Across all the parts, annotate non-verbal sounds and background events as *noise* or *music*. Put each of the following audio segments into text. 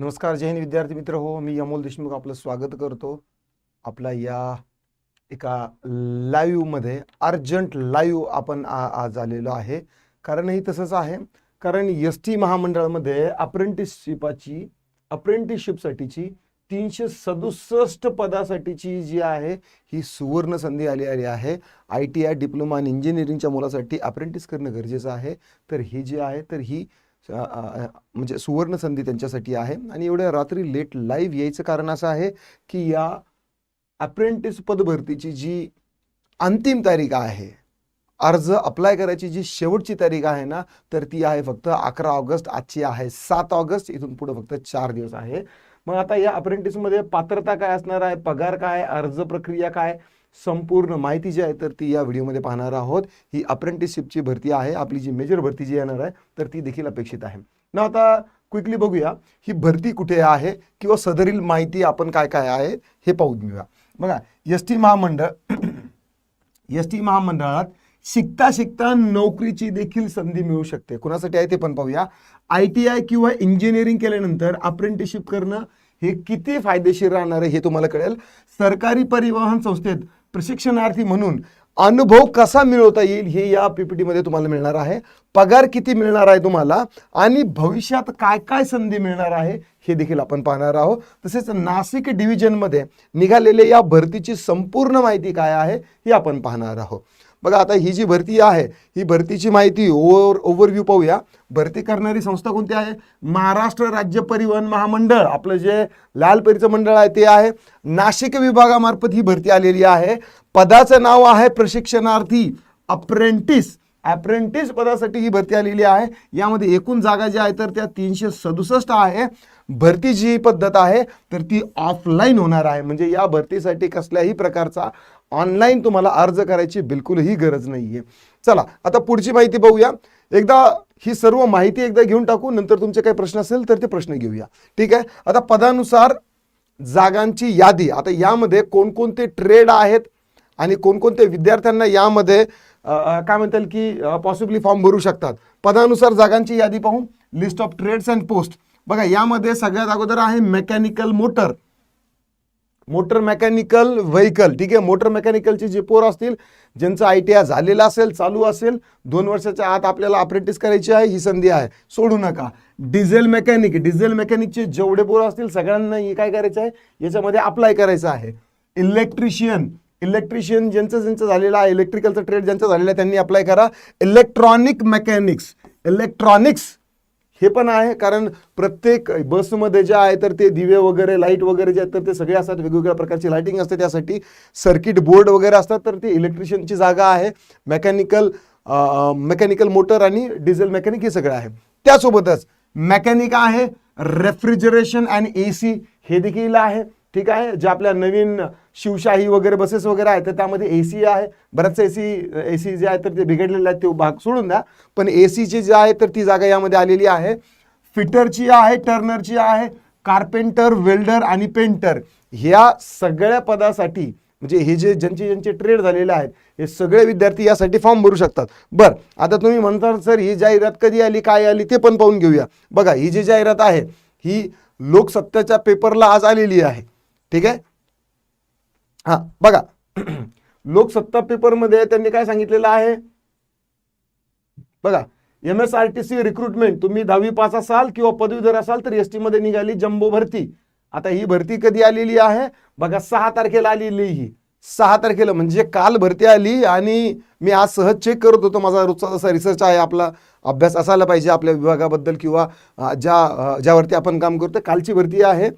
नमस्कार जय हिंद विद्यार्थी मित्र. हो मी अमोल देशमुख आपलं स्वागत करतो आपला या एका लाईव्हमध्ये अर्जंट लाईव्ह आपण आज आलेलो आहे. कारणही तसंच आहे. कारण एस टी महामंडळामध्ये अप्रेंटिसशिपाची अप्रेंटिसशिपसाठीची तीनशे सदुसष्ट पदासाठीची जी आहे ही सुवर्ण संधी आली आली आहे आय टी आय डिप्लोमा आणि इंजिनिअरिंगच्या मुलासाठी अप्रेंटिस करणं गरजेचं आहे. तर ही जी आहे तर ही म्हणजे सुवर्ण संधी त्यांच्यासाठी आहे. आणि एवढ्या रात्री लेट लाईव्ह यायचं कारण असं आहे की या अप्रेंटिस पदभरतीची जी अंतिम तारीख आहे अर्ज अप्लाय करायची जी शेवटची तारीख आहे ना तर ती आहे फक्त अकरा ऑगस्ट आजची आहे सात ऑगस्ट इथून पुढे फक्त चार दिवस आहे. मग आता या अप्रेंटिसमध्ये पात्रता काय असणार आहे पगार काय अर्ज प्रक्रिया काय? संपूर्ण माहिती जी आहे तर ती या व्हिडिओमध्ये पाहणार आहोत. ही अप्रेंटिसशिपची भरती आहे. आपली जी मेजर भरती जी येणार आहे तर ती देखील अपेक्षित आहे. ना आता क्विकली बघूया ही भरती कुठे आहे किंवा सदरील माहिती आपण काय काय आहे हे पाहून घेऊया. बघा एस टी महामंडळ *clears throat* एस टी महामंडळात शिकता शिकता नोकरीची देखील संधी मिळू शकते. कुणासाठी आहे ते पण पाहूया. आय टी आय किंवा इंजिनिअरिंग केल्यानंतर अप्रेंटिसशिप करणं हे किती फायदेशीर राहणार आहे हे तुम्हाला कळेल. सरकारी परिवहन संस्थेत प्रशिक्षणार्थी म्हणून अनुभव कसा मिळवता येईल हे या पीपीटी मध्ये तुम्हाला मिळणार आहे. पगार किती मिळणार आहे तुम्हाला आणि भविष्यात काय काय संधी मिळणार आहे हे देखील आपण पाहणार आहोत. तसेच नाशिक डिव्हिजनमध्ये निघालेले या भरतीची संपूर्ण माहिती काय आहे हे आपण पाहणार आहोत. बघा आता ही जी भरती आहे ही भरतीची माहिती ओव्हर ओव्हरव्ह्यू पाहूया. भरती करणारी संस्था कोणती आहे? महाराष्ट्र राज्य परिवहन महामंडळ. आपलं जे लालपरीचं मंडळ आहे ते आहे. नाशिक विभागामार्फत ही भरती आलेली आहे. पदाचं नाव आहे प्रशिक्षणार्थी अप्रेंटिस अप्रेंटिस पदासाठी ही भरती आलेली आहे. यामध्ये एकूण जागा ज्या आहेत तर त्या तीनशे सदुसष्ट आहे. भरती जी पद्धत आहे तर ती ऑफलाईन होणार आहे. म्हणजे या भरतीसाठी कसल्याही प्रकारचा ऑनलाईन तुम्हाला अर्ज करायची बिलकुलही गरज नाही आहे चला आता पुढची माहिती बघूया. एकदा ही सर्व माहिती एकदा घेऊन टाकू नंतर तुमचे काही प्रश्न असेल तर ते प्रश्न घेऊया. ठीक आहे? आता पदानुसार जागांची यादी. आता यामध्ये कोणकोणते ट्रेड आहेत आणि कोणकोणते विद्यार्थ्यांना यामध्ये काय म्हणताल की पॉसिबली फॉर्म भरू शकतात. पदानुसार जागांची यादी पाहून list of trades and post बघा यामध्ये सगळ्यात अगोदर आहे mechanical motor motor mechanical vehicle ठीक आहे? मोटर मेकॅनिकलचे जे पोर असतील ज्यांचं आय टी आय झालेलं असेल चालू असेल दोन वर्षाच्या आत आपल्याला अप्रेंटिस करायची आहे ही संधी आहे. सोडू नका. डिझेल मेकॅनिक डिझेल मेकॅनिकचे जेवढे पोरं असतील सगळ्यांना हे काय करायचं आहे? याच्यामध्ये अप्लाय करायचं आहे. इलेक्ट्रिशियन इलेक्ट्रिशियन ज्यांचं ज्यांचं झालेलं आहे इलेक्ट्रिकलचं ट्रेड ज्यांचं झालेलं आहे त्यांनी अप्लाय करा. इलेक्ट्रॉनिक मेकॅनिक्स इलेक्ट्रॉनिक्स हे पण आहे कारण प्रत्येक बसमध्ये जे आहे तर ते दिवे वगैरे लाइट वगैरे जे आहेत तर ते सगळे असतात. वेगवेगळ्या प्रकारची लाईटिंग असते त्यासाठी. सर्किट बोर्ड वगैरे असतात तर ते इलेक्ट्रिशियनची जागा आहे. मेकॅनिकल मेकॅनिकल मोटर आणि डिझेल मेकॅनिक हे सगळं आहे. त्यासोबतच मेकॅनिक आहे रेफ्रिजरेशन अँड ए सी हे देखील आहे. ठीक आहे? जे आपल्या नवीन शिवशाही वगैरे बसेस वगैरे आहेत तर त्यामध्ये ए सी आहे. बऱ्याचशा ए सी ए सी जे आहे तर ते बिघडलेले आहेत ते भाग सोडून द्या. पण ए सीची जे आहे तर ती जागा यामध्ये आलेली आहे. फिटरची आहे टर्नरची आहे कार्पेंटर वेल्डर आणि पेंटर. ह्या सगळ्या पदासाठी म्हणजे हे जे ज्यांचे ज्यांचे ट्रेड झालेले आहेत हे सगळे विद्यार्थी यासाठी फॉर्म भरू शकतात. बरं आता तुम्ही म्हणता सर ही जाहिरात कधी आली काय आली ते पण पाहून घेऊया. बघा ही जी जाहिरात आहे ही लोकसत्ताच्या पेपरला आज आलेली आहे. ठीक आहे? हा बघा. *clears throat* लोकसत्ता पेपरमध्ये त्यांनी काय सांगितलेलं आहे? बघा M S R T C recruitment तुम्ही दहावी पास असाल किंवा पदवीधर असाल तर एस टीमध्ये निघाली जम्बो भरती. आता ही भरती कधी आलेली आहे? बघा सहा तारखेला आलेली ही. सहा तारखेला म्हणजे काल भरती आली आणि मी आज सहज चेक करत होतो. माझा रोजचा जसा रिसर्च आहे आपला अभ्यास असायला पाहिजे आपल्या विभागाबद्दल किंवा ज्या ज्यावरती आपण काम करतो कालची भरती आहे.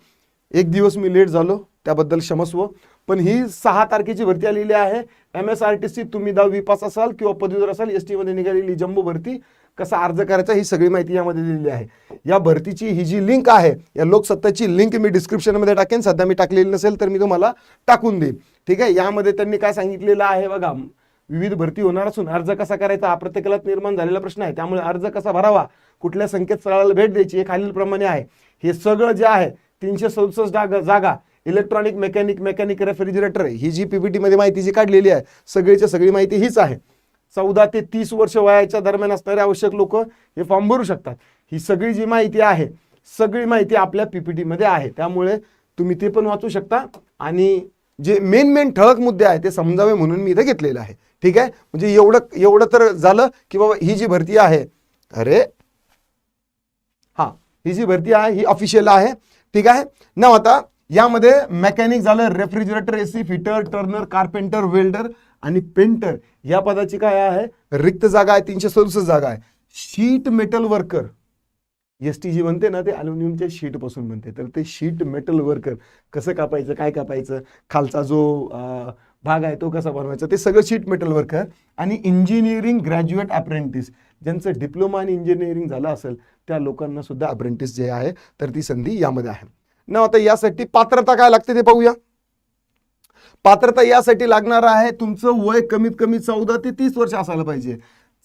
एक दिवस मी लेट झालो त्याबद्दल क्षमस्व. पण ही सहा तारखेची भरती आलेली आहे. M S R T C तुम्ही दहावी पास असाल किंवा पदवीधर असाल एस टीमध्ये निघालेली जम्बो भरती कसा अर्ज करायचा ही सगळी माहिती यामध्ये दिलेली आहे. या भरतीची ही जी लिंक आहे या लोकसत्ताची लिंक मी डिस्क्रिप्शनमध्ये टाकेन. सध्या मी टाकलेली नसेल तर मी तुम्हाला टाकून देईन. ठीक आहे? यामध्ये त्यांनी काय सांगितलेलं आहे बघा. विविध भरती होणार असून अर्ज कसा करायचा हा प्रत्येकाला निर्माण झालेला प्रश्न आहे. त्यामुळे अर्ज कसा भरावा कुठल्या संकेतस्थळाला भेट द्यायची हे खालीलप्रमाणे आहे. हे सगळं जे आहे तीनशे सदुसष्ट जागा जागा. इलेक्ट्रॉनिक मेकॅनिक मेकॅनिक रेफ्रिजरेटर ही जी पीपीटी मध्ये माहिती जी काढलेली आहे सगळीच्या सगळी माहिती हीच आहे. चौदा ते तीस वर्ष वयाच्या दरम्यान असणारे आवश्यक लोक हे फॉर्म भरू शकतात. ही सगळी जी माहिती आहे सगळी माहिती आपल्या पीपीटी मध्ये आहे. त्यामुळे तुम्ही ते पण वाचू शकता. आणि जे मेन मेन ठळक मुद्दे आहेत ते समजावे म्हणून मी इथे घेतलेलं आहे. ठीक आहे? म्हणजे एवढं एवढं तर झालं की बाबा ही जी भरती आहे अरे! हा ही जी भरती आहे ही ऑफिशियल आहे. ठीक आहे? ना आता यामध्ये मेकॅनिक झालं refrigerator AC fitter turner carpenter welder आणि पेंटर या पदाची काय आहे? रिक्त जागा आहे तीनशे सदुसष्ट जागा आहे. Sheet metal worker S T जी बनते ना ते अल्युमिनियमच्या शीटपासून बनते. तर ते शीट मेटल वर्कर कसं कापायचं काय कापायचं? खालचा जो भाग आहे तो कसा बनवायचा? ते सगळं शीट मेटल वर्कर आणि इंजिनिअरिंग ग्रॅज्युएट अप्रेंटिस ज्यांचं डिप्लोमा आणि इंजिनिअरिंग झालं असेल त्या लोकांना सुद्धा अप्रेंटिस जे आहे तर ती संधी यामध्ये आहे. ना आता यासाठी पात्रता काय लागते ते पाहूया. पात्रता यासाठी लागणार आहे तुमचं वय कमीत कमी चौदा ते तीस वर्ष असायला पाहिजे.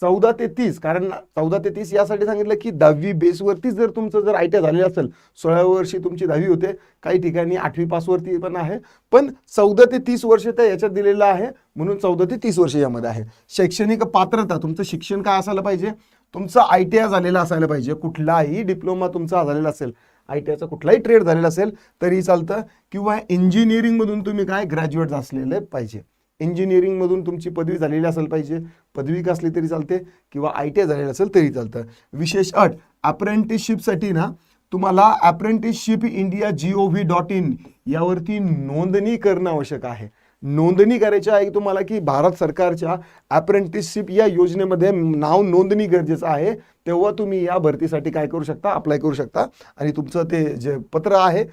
चौदा ते तीस कारण चौदा ते तीस यासाठी सांगितलं की दहावी बेसवरतीच जर तुमचं जर आय टी झालेलं असेल सोळाव्या वर्षी तुमची दहावी होते काही ठिकाणी आठवी पासवरती पण आहे पण चौदा ते तीस वर्ष त्या याच्यात दिलेलं आहे म्हणून चौदा ते तीस वर्ष यामध्ये आहे. शैक्षणिक पात्रता तुमचं शिक्षण काय असायला पाहिजे? तुमचं आय टी आय झालेलं असायला पाहिजे. कुठलाही डिप्लोमा तुमचा झालेला असेल आय टी आयचा कुठलाही ट्रेड झालेला असेल तरी चालतं. किंवा इंजिनिअरिंगमधून तुम्ही काय ग्रॅज्युएट असलेले पाहिजे? इंजिनिअरिंगमधून तुमची पदवी झालेली असायला पाहिजे. पदविका असली तरी चालते किंवा आय टी आय झालेलं असेल तरी चालतं. विशेष अट अप्रेंटिसशिपसाठी ना तुम्हाला apprenticeship India G O V dot in यावरती नोंदणी करणं आवश्यक आहे. नोंदणी करायची आहे तुम्हाला की भारत सरकारच्या अप्रेंटिसशिप या योजनेमध्ये नाव नोंदणी गरजेचं आहे तेव्हा तुम्ही या भरतीसाठी काय करू शकता अप्लाय करू शकता. आणि तुमचं ते जे पत्र आहे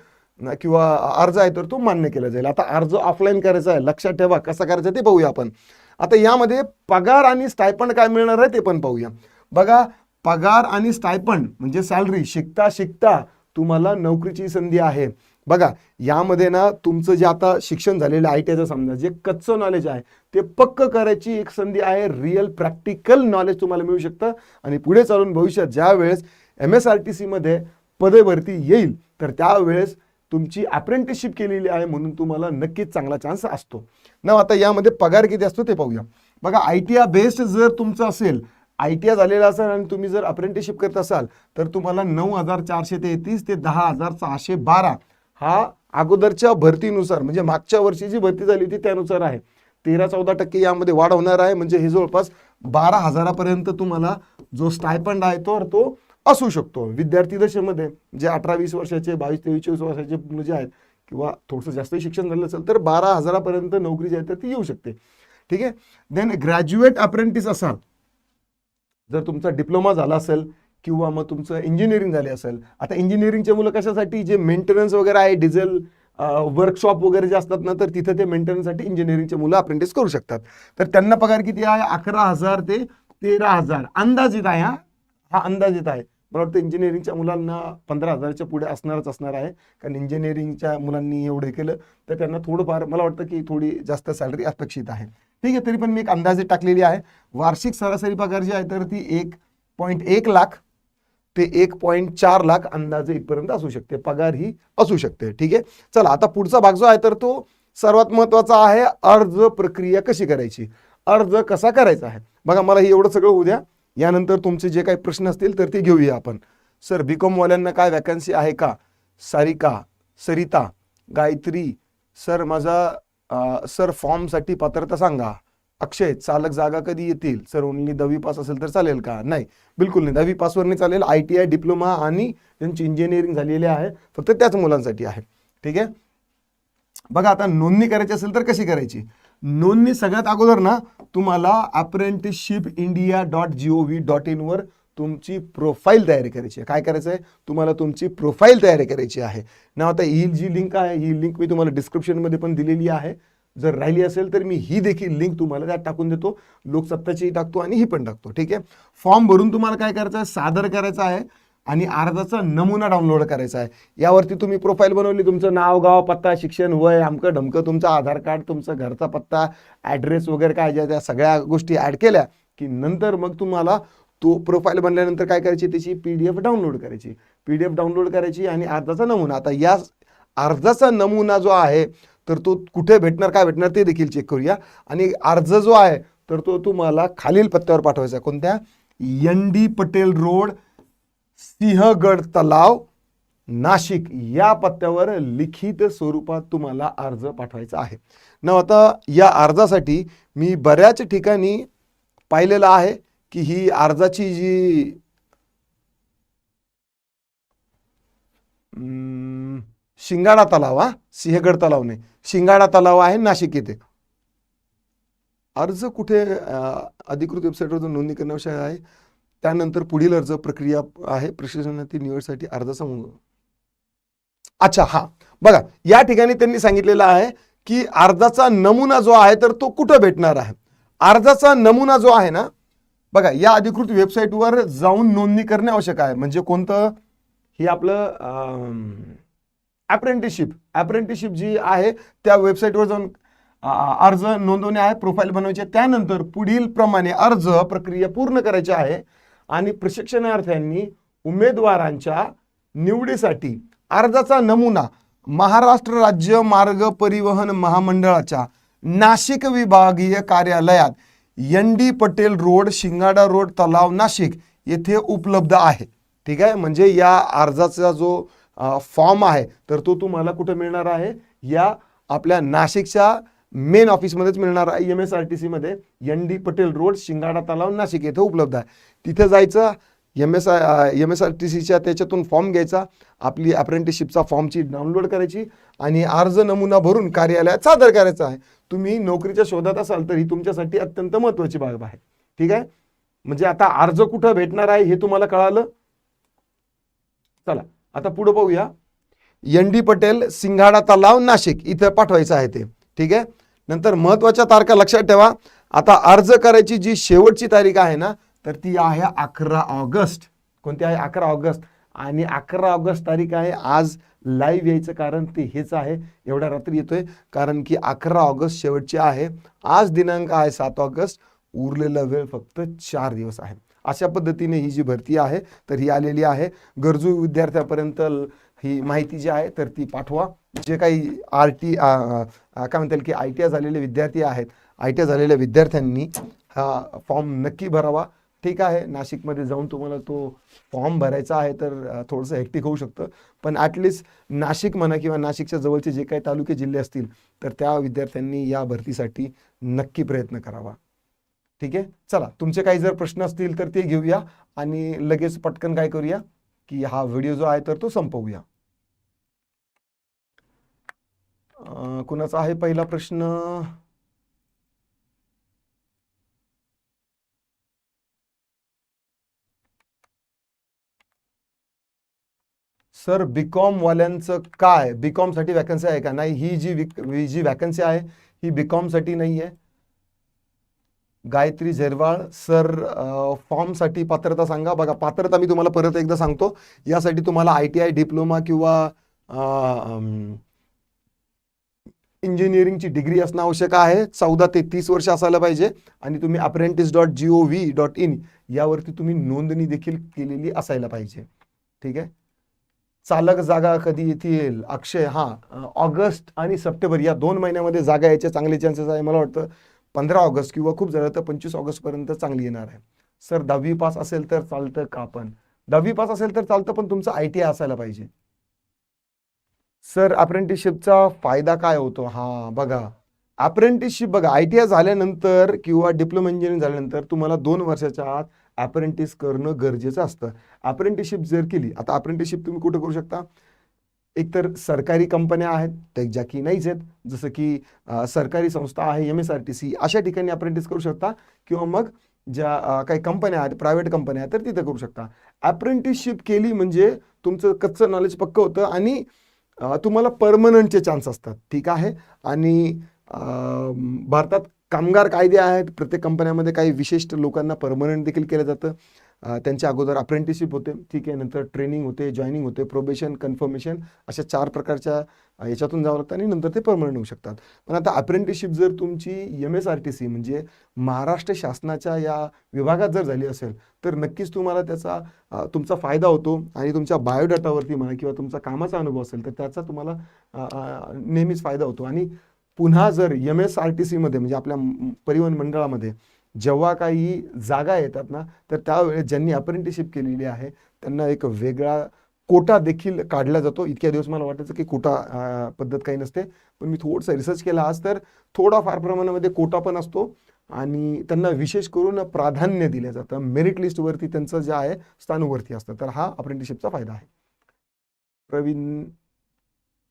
किंवा अर्ज आहे तर तो मान्य केला जाईल. आता अर्ज ऑफलाईन करायचा आहे लक्षात ठेवा कसा करायचा ते पाहूया आपण. आता यामध्ये पगार आणि स्टायपंड काय मिळणार आहे ते पण पाहूया. बघा पगार आणि स्टायपंड म्हणजे सॅलरी शिकता शिकता तुम्हाला नोकरीची संधी आहे. बघा यामध्ये ना तुमचं जे आता शिक्षण झालेलं आय टी आयचं समजा जे कच्चं नॉलेज आहे ते पक्क करायची एक संधी आहे रिअल प्रॅक्टिकल नॉलेज तुम्हाला मिळू शकतं. आणि पुढे चालून भविष्यात ज्या वेळेस एम एस आर टी सीमध्ये पदभरती येईल तर त्यावेळेस तुमची अप्रेंटिसशिप केलेली आहे म्हणून तुम्हाला नक्कीच चांगला चान्स असतो. ना आता यामध्ये पगार किती असतो ते पाहूया. बघा आय टी आय बेस्ड जर तुमचं असेल आय टी आय झालेला असेल आणि तुम्ही जर अप्रेंटिसशिप करत असाल तर तुम्हाला नऊ हजार चारशे तेहतीस ते दहा हजार सहाशे बारा हा अगोदरच्या भरतीनुसार म्हणजे मागच्या वर्षी जी भरती झाली होती त्यानुसार आहे. तेरा चौदा टक्के यामध्ये वाढ होणार आहे म्हणजे हे जवळपास बारा हजारापर्यंत तुम्हाला जो स्टायपंड आहे तो तो असू शकतो. विद्यार्थी दशेमध्ये जे अठरा वीस वर्षाचे बावीस तेवीस चोवीस वर्षाचे मुलं जे आहेत किंवा थोडंसं जास्त शिक्षण झालं असेल तर बारा हजारापर्यंत नोकरी जी आहे तर ती येऊ शकते. ठीक आहे? देन ग्रॅज्युएट अप्रेंटिस असाल. जर तुमचा डिप्लोमा झाला असेल किंवा मग तुमचं इंजिनिअरिंग झाले असेल. आता इंजिनिअरिंगचे मुलं कशासाठी? जे मेंटेनन्स वगैरे आहे डिझेल वर्कशॉप वगैरे जे असतात ना तर तिथं ते मेंटेनन्ससाठी इंजिनिअरिंगचे मुलं अप्रेंटिस करू शकतात. तर त्यांना पगार किती आहे? अकरा हजार ते तेरा हजार. अंदाजित आहे हा? हा अंदाजित आहे. मला वाटतं इंजिनिअरिंगच्या मुलांना पंधरा हजाराच्या पुढे असणारच असणार आहे. कारण इंजिनिअरिंगच्या मुलांनी एवढं केलं तर त्यांना थोडंफार मला वाटतं की थोडी जास्त सॅलरी अपेक्षित आहे. ठीक आहे तरी पण मी एक अंदाजे टाकलेली आहे. वार्षिक सरासरी पगार जी आहे तर ती एक पॉईंट एक लाख ते एक पॉईंट चार लाख अंदाजे इथपर्यंत असू शकते. पगार ही असू शकते. ठीक आहे? चला आता पुढचा भाग जो आहे तर तो सर्वात महत्त्वाचा आहे अर्ज प्रक्रिया कशी करायची? अर्ज कसा करायचा आहे? बघा मला हे एवढं सगळं उद्या यानंतर तुमचे जे काही प्रश्न असतील तर ते घेऊया आपण. सर बी वाल्यांना काय वॅकन्सी आहे का? सारिका सरिता गायत्री सर माझा सर फॉर्मसाठी पात्रता सांगा. अक्षय चालक जागा कधी येतील? सर ओनली दहावी पास असेल तर चालेल का? नाही बिलकुल नाही. दहावी पासवर नाही चालेल. आय टी आय डिप्लोमा आणि ज्यांची इंजिनिअरिंग झालेली आहे. फक्त त्याच मुलांसाठी आहे. ठीक आहे? बघा आता नोंदणी करायची असेल तर कशी करायची? नोंदणी सगळ्यात अगोदर ना तुम्हाला apprenticeship India dot G O V dot इनवर तुमची प्रोफाईल तयारी करायची आहे. काय करायचं आहे? तुम्हाला तुमची प्रोफाईल तयारी करायची आहे. ना आता ही जी लिंक आहे ही लिंक मी तुम्हाला डिस्क्रिप्शनमध्ये पण दिलेली आहे. जर राहिली असेल तर मी ही देखील लिंक तुम्हाला त्यात टाकून देतो. लोकसत्ताचीही टाकतो आणि ही पण टाकतो. ठीक आहे? फॉर्म भरून तुम्हाला काय करायचं आहे? सादर करायचं आहे. आणि अर्जाचा नमुना डाउनलोड करायचा आहे. यावरती तुम्ही प्रोफाईल बनवली तुमचं नाव गाव पत्ता शिक्षण वय अमकं ढमकं तुमचं आधार कार्ड तुमचा घरचा पत्ता ॲड्रेस वगैरे काय ज्या त्या सगळ्या गोष्टी ॲड केल्या की नंतर मग तुम्हाला तो प्रोफाईल बनल्यानंतर काय करायची? त्याची पी डी एफ डाउनलोड करायची. पी डी एफ डाउनलोड करायची आणि अर्जाचा नमुना. आता या अर्जाचा नमुना जो आहे तर तो कुठे भेटणार काय भेटणार ते देखील चेक करूया. आणि अर्ज जो आहे तर तो तुम्हाला खालील पत्त्यावर पाठवायचा आहे. कोणत्या? N D Patel road Sinhagad तलाव नाशिक या पत्त्यावर लिखित स्वरूपात तुम्हाला अर्ज पाठवायचा आहे. न आता या अर्जासाठी मी बऱ्याच ठिकाणी पाहिलेलं आहे की ही अर्जाची जी शिंगाडा तलाव हा सिंहगड तलाव नाही शिंगाडा तलाव आहे नाशिक येथे. अर्ज कुठे अधिकृत वेबसाईटवर नोंदणी करण्याविषयी आहे त्यानंतर पुढील अर्ज प्रक्रिया आहे. प्रशिक्षणातील निवडसाठी अर्जाचा मु- अच्छा हा. बघा या ठिकाणी त्यांनी सांगितलेलं आहे की अर्जाचा नमुना जो आहे तर तो कुठं भेटणार आहे? अर्जाचा नमुना जो आहे ना बघा या अधिकृत वेबसाईटवर जाऊन नोंदणी करणे आवश्यक आहे. म्हणजे कोणतं? हे आपलं अप्रेंटिसशिप अप्रेंटिसशिप जी आहे त्या वेबसाईटवर जाऊन अर्ज नोंदवणे आहे प्रोफाईल बनवायचे त्यानंतर पुढील प्रमाणे अर्ज प्रक्रिया पूर्ण करायची आहे. आणि प्रशिक्षणार्थ्यांनी उमेदवारांच्या निवडीसाठी अर्जाचा नमुना महाराष्ट्र राज्य मार्ग परिवहन महामंडळाच्या नाशिक विभागीय कार्यालयात N D Patel road Shingada road तलाव नाशिक येथे उपलब्ध आहे. ठीक आहे? म्हणजे या अर्जाचा जो फॉर्म आहे तर तो तुम्हाला कुठं मिळणार आहे? या आपल्या नाशिकच्या मेन ऑफिसमध्येच मिळणार आहे. एम एस आर टी सीमध्ये N D Patel road Shingada तलाव नाशिक येथे उपलब्ध आहे. तिथे जायचं M S I M S R T सीच्या त्याच्यातून फॉर्म घ्यायचा. आपली अप्रेंटिसशिपचा फॉर्मची डाउनलोड करायची आणि अर्ज नमुना भरून कार्यालयात सादर करायचा आहे. तुम्ही नोकरीच्या शोधात असाल तर ही तुमच्यासाठी अत्यंत महत्त्वाची बाब आहे. ठीक आहे? म्हणजे आता अर्ज कुठं भेटणार आहे हे तुम्हाला कळालं? चला आता पुढे पाहूया. एन डी पटेल सिंघाडा तलाव नाशिक इथं पाठवायचं आहे ते. ठीक आहे? नंतर महत्त्वाच्या तारखा लक्षात ठेवा. आता अर्ज करायची जी शेवटची तारीख आहे ना तर ती आहे अकरा ऑगस्ट. कोणती आहे? अकरा ऑगस्ट. आणि अकरा ऑगस्ट तारीख आहे आज लाईव्ह यायचं कारण ते हेच आहे. एवढ्या रात्री येतोय कारण की अकरा ऑगस्ट शेवटची आहे. आज दिनांक आहे सात ऑगस्ट. उरलेला वेळ फक्त चार दिवस आहे. अशा पद्धतीने ही जी भरती आहे तर ही आलेली आहे. गरजू विद्यार्थ्यापर्यंत ही माहिती जी आहे तर ती पाठवा. जे काही आर टी काय म्हणता येईल की आय टी आय झालेले विद्यार्थी आहेत आय टी आय झालेल्या विद्यार्थ्यांनी हा फॉर्म नक्की भरावा. ठीक आहे नाशिकमध्ये जाऊन तुम्हाला तो फॉर्म भरायचा आहे तर थोडंसं हेक्टिक होऊ शकतं. पण ॲटलिस्ट नाशिक म्हणा किंवा नाशिकच्या जवळचे जे काही तालुके जिल्हे असतील तर त्या विद्यार्थ्यांनी या भरतीसाठी नक्की प्रयत्न करावा. ठीक आहे? चला तुमचे काही जर प्रश्न असतील तर ते घेऊया आणि लगेच पटकन काय करूया की हा व्हिडिओ जो आहे तर तो संपवूया. कुणाचा आहे पहिला प्रश्न? सर बीकॉम वाल्यांचं काय? बीकॉमसाठी वॅकन्सी आहे का? नाही ही जी विक- ही जी वॅकन्सी आहे ही बीकॉमसाठी नाही आहे. गायत्री झेरवाळ सर फॉर्मसाठी पात्रता सांगा. बघा पात्रता मी तुम्हाला परत एकदा सांगतो. यासाठी तुम्हाला आय टी आय डिप्लोमा किंवा इंजिनिअरिंगची डिग्री असणं आवश्यक आहे. चौदा ते तीस वर्ष असायला पाहिजे. आणि तुम्ही apprentice dot G O V dot in यावरती तुम्ही नोंदणी देखील केलेली असायला पाहिजे. ठीक आहे? चालक जागा कधी येतील? अक्षय हां. ऑगस्ट आणि सप्टेंबर या दोन महिन्यामध्ये जागा यायचे. चांगले चान्सेस आहे मला वाटतं. पंधरा ऑगस्ट किंवा खूप झालं तर पंचवीस ऑगस्टपर्यंत चांगली येणार आहे. सर दहावी पास असेल तर चालतं का पण? दहावी पास असेल तर चालतं पण तुमचं आय टी आय असायला पाहिजे. सर अप्रेंटिसशिपचा फायदा काय होतो? हां बघा. अप्रेंटिसशिप बघा आय टी आय झाल्यानंतर किंवा डिप्लोमा इंजिनिअरिंग झाल्यानंतर तुम्हाला दोन वर्षाच्या आत अप्रेंटिस करणं गरजेचं असतं. अप्रेंटिसशिप जर केली आता अप्रेंटिसशिप तुम्ही कुठं करू शकता? एकतर सरकारी कंपन्या आहेत त्या ज्या की नाहीच आहेत जसं की सरकारी संस्था आहे M S R T C अशा ठिकाणी अप्रेंटिस करू शकता. किंवा मग ज्या काही कंपन्या आहेत प्रायव्हेट कंपन्या आहेत तर तिथं करू शकता. अप्रेंटिसशिप केली म्हणजे तुमचं कच्चं नॉलेज पक्क होतं आणि तुम्हाला परमनंटचे चान्स असतात. ठीक आहे? आणि भारतात कामगार कायदे आहेत. प्रत्येक कंपन्यामध्ये काही विशिष्ट लोकांना परमनंट देखील केलं जातं. त्यांच्या अगोदर अप्रेंटिसशिप होते. ठीक आहे नंतर ट्रेनिंग होते जॉईनिंग होते प्रोबेशन कन्फर्मेशन अशा चार प्रकारच्या याच्यातून जावं लागतं आणि नंतर ते परमनंट होऊ शकतात. पण आता अप्रेंटिसशिप जर तुमची M S R T C म्हणजे महाराष्ट्र शासनाच्या या विभागात जर झाली असेल तर नक्कीच तुम्हाला त्याचा तुमचा फायदा होतो आणि तुमच्या बायोडाटावरती म्हणा किंवा तुमचा कामाचा अनुभव असेल तर त्याचा तुम्हाला नेहमीच फायदा होतो. आणि पुन्हा जर एम एस आर टी सीमध्ये म्हणजे आपल्या परिवहन मंडळामध्ये जेव्हा काही जागा येतात ना तर त्यावेळेस ज्यांनी अप्रेंटिसशिप केलेली आहे त्यांना एक वेगळा कोटा देखील काढला जातो. इतक्या दिवस मला वाटायचं की कोटा पद्धत काही नसते. पण मी थोडंसं रिसर्च केला आज तर थोडाफार प्रमाणामध्ये कोटा पण असतो आणि त्यांना विशेष करून प्राधान्य दिलं जातं. मेरिट लिस्टवरती त्यांचं जे आहे स्थानवरती असतं. तर हा अप्रेंटिसशिपचा फायदा आहे. प्रवीण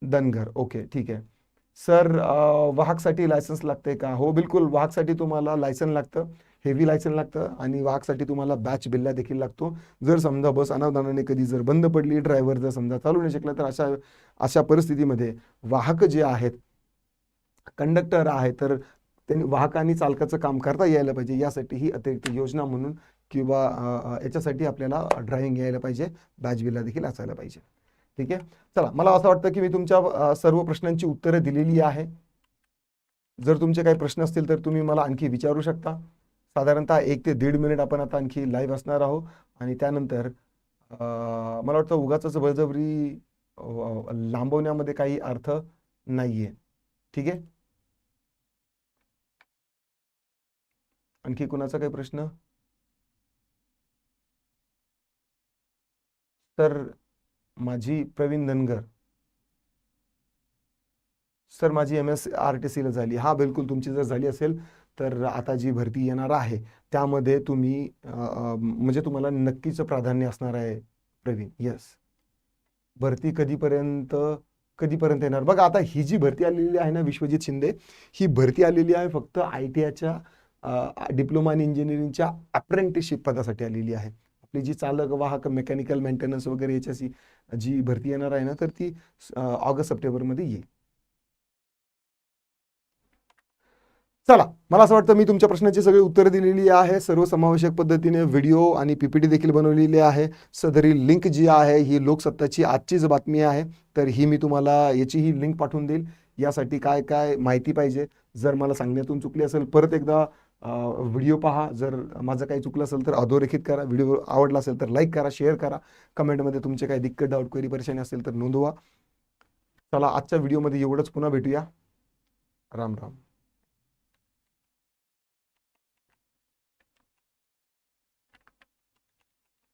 दनगर ओके ठीक आहे. सर वाहकसाठी लायसन्स लागते का? हो बिलकुल. वाहकसाठी तुम्हाला लायसन लागतं हेवी लायसन लागतं आणि वाहकसाठी तुम्हाला बॅच बिल्ला देखील लागतो. जर समजा बस अनावधानाने कधी जर बंद पडली ड्रायव्हर जर समजा चालू नाही शकला तर अशा अशा परिस्थितीमध्ये वाहक जे आहेत कंडक्टर आहे तर त्यांनी वाहक आणि चालकाचं काम करता यायला पाहिजे. यासाठी ही अतिरिक्त योजना म्हणून किंवा याच्यासाठी आपल्याला ड्रायव्हिंग यायला पाहिजे बॅच बिल्ला देखील असायला पाहिजे. ठीक आहे? चला मला असं वाटतं की मी तुमच्या सर्व प्रश्नांची उत्तरं दिलेली आहे. जर तुमचे काही प्रश्न असतील तर तुम्ही मला आणखी विचारू शकता. साधारणतः एक ते दीड मिनिट आपण आता आणखी लाईव्ह असणार आहोत. आणि त्यानंतर मला वाटतं उगाच बळजबरी लांबवण्यामध्ये काही अर्थ नाहीये. ठीक आहे? आणखी कुणाचा काही प्रश्न? तर माझी प्रवीण धनगर. सर माझी एम एस आर टी सीला झाली. हा बिलकुल तुमची जर झाली असेल तर आता जी भरती येणार आहे त्यामध्ये तुम्ही म्हणजे तुम्हाला नक्कीच प्राधान्य असणार आहे प्रवीण. येस भरती कधीपर्यंत कधीपर्यंत येणार? बघा आता ही जी भरती आलेली आहे ना विश्वजित शिंदे ही भरती आलेली आहे फक्त आय टी आयच्या डिप्लोमा इन इंजिनिअरिंगच्या अप्रेंटिसशिप पदासाठी आलेली आहे. आपली जी चालक वाहक मेकॅनिकल मेंटेनन्स वगैरे याच्याशी जी भरती येणार आहे ना तर ती ऑगस्ट सप्टेंबरमध्ये येईल. चला मला असं वाटतं मी तुमच्या प्रश्नाची सगळी उत्तरं दिलेली आहे. सर्वसमावेशक पद्धतीने व्हिडिओ आणि पीपीटी देखील बनवलेली आहे. सदरी लिंक जी आहे ही लोकसत्ताची आजचीच बातमी आहे. तर ही मी तुम्हाला याची ही लिंक पाठवून देईल. यासाठी काय काय माहिती पाहिजे जर मला सांगण्यातून चुकली असेल परत एकदा व्हिडिओ पहा. जर माझं काही चुकलं असेल तर अधोरेखित करा. व्हिडिओ आवडला असेल तर लाईक करा शेअर करा. कमेंटमध्ये तुमचे काही दिक्कत डाऊट क्वेरी परेशानी असेल तर नोंदवा. चला आजच्या व्हिडिओमध्ये एवढंच. पुन्हा भेटूया. राम राम.